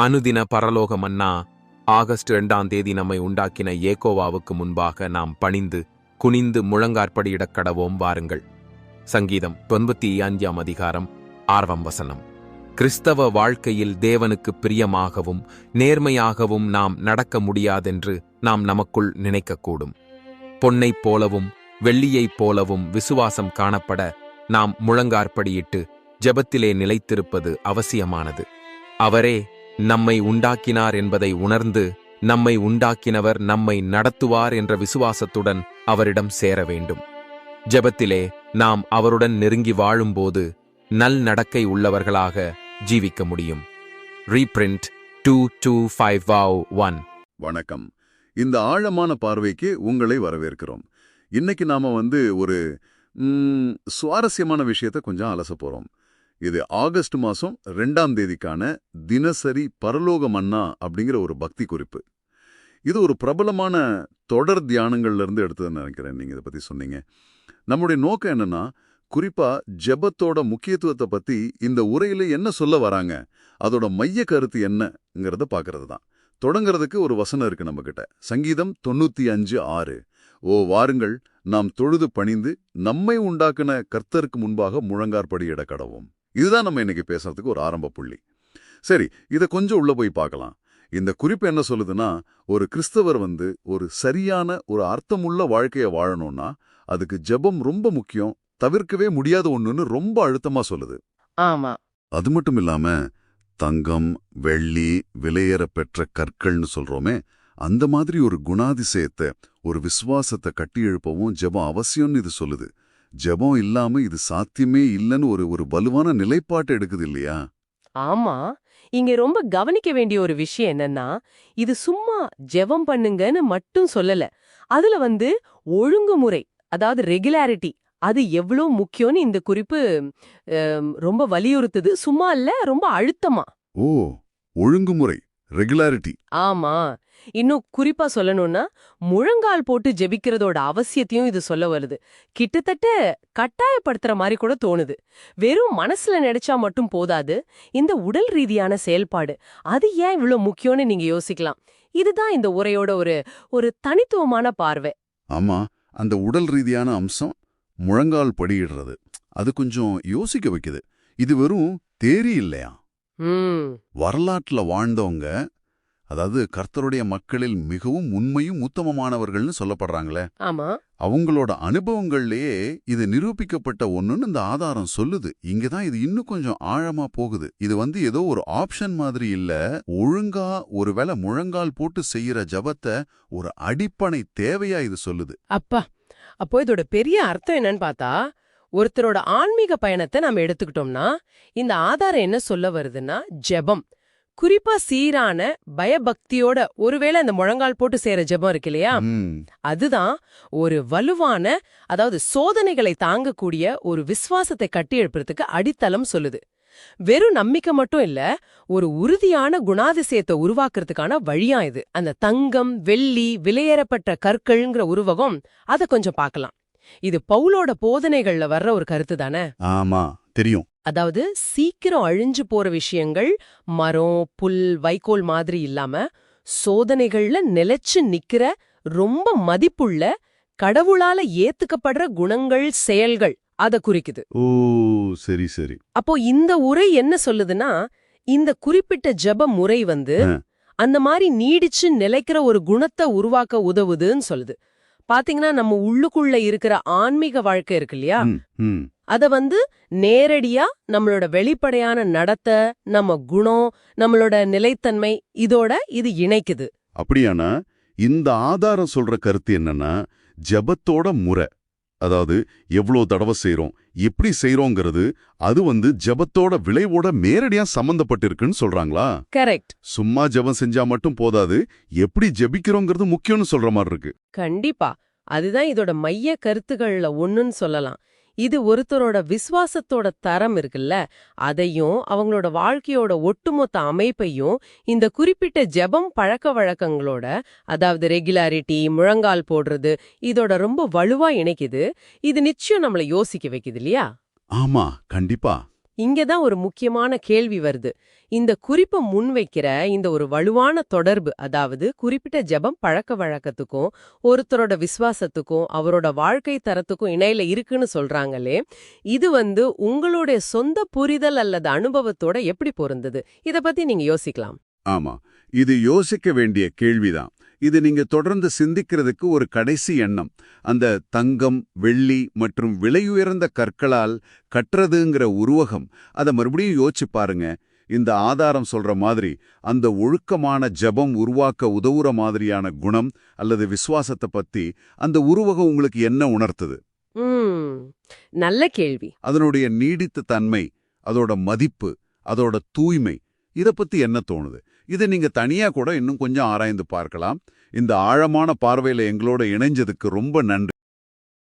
அனுதின பரலோக மன்னா ஆகஸ்ட் இரண்டாம் தேதி நம்மை உண்டாக்கின ஏகோவாவுக்கு முன்பாக நாம் பணிந்து குனிந்து முழங்காற்படியிடக் கடவோம் வாருங்கள். சங்கீதம் தொன்பத்தி ஐந்தாம் அதிகாரம் ஆர்வம் வசனம். கிறிஸ்தவ வாழ்க்கையில் தேவனுக்கு பிரியமாகவும் நேர்மையாகவும் நாம் நடக்க முடியாதென்று நாம் நமக்குள் நினைக்கக்கூடும். பொன்னைப் போலவும் வெள்ளியைப் போலவும் விசுவாசம் காணப்பட நாம் முழங்காற்படியிட்டு ஜெபத்திலே நிலைத்திருப்பது அவசியமானது. அவரே நம்மை உண்டாக்கினார் என்பதை உணர்ந்து நம்மை உண்டாக்கினவர் நம்மை நடத்துவார் என்ற விசுவாசத்துடன் அவரிடம் சேர வேண்டும். ஜெபத்திலே நாம் அவருடன் நெருங்கி வாழும்போது நல் நடக்கை உள்ளவர்களாக ஜீவிக்க முடியும். Reprint two two five wow one வணக்கம். இந்த ஆழமான பார்வைக்கு உங்களை வரவேற்கிறோம். இன்னைக்கு நாம வந்து ஒரு சுவாரஸ்யமான விஷயத்தை கொஞ்சம் அலச போறோம். இது ஆகஸ்ட் மாசம் ரெண்டாம் தேதிக்கான தினசரி பரலோக மன்னா அப்படிங்கிற ஒரு பக்தி குறிப்பு. இது ஒரு பிரபலமான தொடர் தியானங்கள்ல இருந்து எடுத்ததுன்னு நினைக்கிறேன் நீங்க இதை பத்தி சொன்னீங்க. நம்முடைய நோக்கம் என்னன்னா குறிப்பா ஜெபத்தோட முக்கியத்துவத்தை பத்தி இந்த உரையில என்ன சொல்ல வராங்க அதோட மைய கருத்து என்னங்கிறத பார்க்கறது தான். தொடங்கிறதுக்கு ஒரு வசனம் இருக்கு நம்மகிட்ட. சங்கீதம் தொண்ணூத்தி அஞ்சு ஆறு. ஓ வாருங்கள் நாம் தொழுது பணிந்து நம்மை உண்டாக்குன கர்த்தருக்கு முன்பாக முழங்கார்படியிட கடவோம். இதுதான் நம்ம இன்னைக்கு பேசுறதுக்கு ஒரு ஆரம்ப புள்ளி. சரி இதை கொஞ்சம் உள்ள போய் பார்க்கலாம். இந்த குறிப்பு என்ன சொல்லுதுன்னா ஒரு கிறிஸ்தவர் வந்து ஒரு சரியான ஒரு அர்த்தமுள்ள வாழ்க்கைய வாழணும்னா அதுக்கு ஜெபம் ரொம்ப முக்கியம் தவிர்க்கவே முடியாத ஒண்ணுன்னு ரொம்ப அழுத்தமா சொல்லுது. ஆமா. அது மட்டும் இல்லாம தங்கம் வெள்ளி விலையேற பெற்ற கற்கள்னு சொல்றோமே அந்த மாதிரி ஒரு குணாதிசயத்தை ஒரு விசுவாசத்தை கட்டி எழுப்பவும் ஜெபம் அவசியம்னு இது சொல்லுது. ஜெபம் இல்லாம இது சாத்தியமே இல்லைன்னு ஒரு ஒரு வலுவான நிலைப்பாட்டை எடுக்குது இல்லையா? ஆமா. இங்க ரொம்ப கவனிக்க வேண்டிய ஒரு விஷயம் என்னன்னா இது சும்மா ஜெபம் பண்ணுங்கன்னு மட்டும் சொல்லல. அதுல வந்து ஒழுங்குமுறை அதாவது ரெகுலாரிட்டி அது எவ்வளவு முக்கியம்னு இந்த குறிப்பு ரொம்ப வலியுறுத்துது. சும்மா இல்ல ரொம்ப அழுத்தமா. ஓ ஒழுங்குமுறை. ரெகுலாரிட்டி. ஆமா. இன்னும் குறிப்பா சொல்லணும்னா முழங்கால் போட்டு ஜெபிக்கிறதோட அவசியத்தையும் இது சொல்ல வருது. கிட்டத்தட்ட கட்டாயப்படுத்துற மாதிரி கூட தோணுது. வெறும் மனசுல நினைச்சா மட்டும் போதாது. இந்த உடல் ரீதியான செயல்பாடு அது ஏன் இவ்ளோ முக்கியம்னு நீங்க யோசிக்கலாம். இதுதான் இந்த உரையோட ஒரு ஒரு தனித்துவமான பார்வை. ஆமா. அந்த உடல் ரீதியான அம்சம் முழங்கால் படியிடுறது. அது கொஞ்சம் யோசிக்க வைக்குது. இது வெறும் தேரி இல்லையா? வரலாற்றுல வாழ்ந்தவங்க அதாவது கர்த்தருடைய மக்களில் மிகவும் உண்மையும் உத்தமமானவர்கள்னு சொல்லப்படுறாங்களே. ஆமா. அவங்களோட அனுபவங்கள்லயே இது நிரூபிக்கப்பட்ட ஒண்ணுன்னு இந்த ஆதாரம் சொல்லுது. இங்கதான் இது இன்னும் கொஞ்சம் ஆழமா போகுது. இது வந்து ஏதோ ஒரு ஆப்ஷன் மாதிரி இல்ல. ஒழுங்கா ஒருவேளை முழங்கால் போட்டு செய்யற ஜபத்தை ஒரு அடிப்படை தேவையா இது சொல்லுது. அப்பா அப்போ இதோட பெரிய அர்த்தம் என்னன்னு பார்த்தா ஒருத்தரோட ஆன்மீக பயணத்தை நாம எடுத்துக்கிட்டோம்னா இந்த ஆதாரம் என்ன சொல்ல வருதுன்னா ஜெபம். குறிப்பா சீரான பயபக்தியோட ஒருவேளை அந்த முழங்கால் போட்டு செய்யற ஜெபம் இருக்கு இல்லையா? அதுதான் ஒரு வலுவான அதாவது சோதனைகளை தாங்கக்கூடிய ஒரு விசுவாசத்தை கட்டி எழுப்புறதுக்கு அடித்தளம் சொல்லுது. வெறும் நம்பிக்கை மட்டும் இல்ல ஒரு உறுதியான குணாதிசயத்தை உருவாக்குறதுக்கான வழியா இது. அந்த தங்கம் வெள்ளி விலையேறப்பட்ட கற்கள்ங்கிற உருவகம் அத கொஞ்சம் பார்க்கலாம். இது பவுலோட போதனைகள்ல வர்ற ஒரு கருத்து தானே? ஆமா தெரியும். அதாவது சீக்கிரம் அழிஞ்சு போற விஷயங்கள் மரம் புல் வைக்கோல் மாதிரி இல்லாம சோதனைகள்ல நிலைச்சு நிக்கிற ரொம்ப மதிப்புள்ள கடவுளால ஏத்துக்கப்படுற குணங்கள் செயல்கள் அத குறிக்குது. ஓ சரி சரி. அப்போ இந்த உரை என்ன சொல்லுதுன்னா இந்த குறிப்பிட்ட ஜெப முறை வந்து. அந்த மாதிரி நீடிச்சு நிலைக்கிற ஒரு குணத்தை உருவாக்க உதவுதுன்னு சொல்லுது. பாத்தீங்கன்னா நம்ம உள்ளுக்குள்ள இருக்கிற ஆன்மீக வாழ்க்கை இருக்கு இல்லையா. அத வந்து நேரடியா நம்மளோட வெளிப்படையான நடத்தை நம்ம குணம் நம்மளோட நிலைத்தன்மை இதோட இது இணைக்குது. அப்படியானா இந்த ஆதாரம் சொல்ற கருத்து என்னன்னா ஜெபத்தோட முறை. அதாவது எவ்வளோ தடவை செய்றோம் எப்படி செய்றோங்கிறது அது வந்து ஜெபத்தோட விளைவோட நேரடியா சம்பந்தப்பட்டிருக்குன்னு சொல்றாங்களா? கரெக்ட். சும்மா ஜெபம் செஞ்சா மட்டும் போதாது எப்படி ஜெபிக்கிறோங்கிறது முக்கியம்னு சொல்ற மாதிரி இருக்கு. கண்டிப்பா. அதுதான் இதோட மைய கருத்துகள்ல ஒண்ணுன்னு சொல்லலாம். இது ஒருத்தரோட விசுவாசத்தோட தரம் இருக்குல்ல அதையும் அவங்களோட வாழ்க்கையோட ஒட்டுமொத்த அமைப்பையும் இந்த குறிப்பிட்ட ஜெபம் பழக்க வழக்கங்களோட அதாவது ரெகுலாரிட்டி முழங்கால் போடுறது இதோட ரொம்ப வலுவா இணைக்குது. இது நிச்சயம் நம்மள யோசிக்க வைக்குது இல்லையா? ஆமா கண்டிப்பா. இங்கதான் ஒரு முக்கியமான கேள்வி வருது. இந்த குறிப்பை முன்வைக்கிற இந்த ஒரு வலுவான தொடர்பு அதாவது குறிப்பிட்ட ஜெபம் பழக்க வழக்கத்துக்கும் ஒருத்தரோட விசுவாசத்துக்கும் அவரோட வாழ்க்கை தரத்துக்கும் இணையில இருக்குன்னு சொல்றாங்களே இது வந்து உங்களுடைய சொந்த புரிதல் அல்லது அனுபவத்தோட எப்படி பொருந்தது? இத பத்தி நீங்க யோசிக்கலாம். ஆமா. இது யோசிக்க வேண்டிய கேள்விதான். இது நீங்க தொடர்ந்து சிந்திக்கிறதுக்கு ஒரு கடைசி எண்ணம். அந்த தங்கம் வெள்ளி மற்றும் விலையுயர்ந்த கற்களால் கட்டுறதுங்கிற உருவகம். அதை மறுபடியும் யோசிச்சு பாருங்க. இந்த ஆதாரம் சொல்ற மாதிரி அந்த ஒழுக்கமான ஜெபம் உருவாக்க உதவுற மாதிரியான குணம் அல்லது விசுவாசத்தை பத்தி அந்த உருவகம் உங்களுக்கு என்ன உணர்த்துது? நல்ல கேள்வி. அதனுடைய நீடித்த தன்மை அதோட மதிப்பு அதோட தூய்மை இத பத்தி என்ன தோணுது? இதை நீங்க தனியா கூட இன்னும் கொஞ்சம் ஆராய்ந்து பார்க்கலாம். இந்த ஆழமான பார்வையில எங்களோட இணைஞ்சதுக்கு ரொம்ப நன்றி.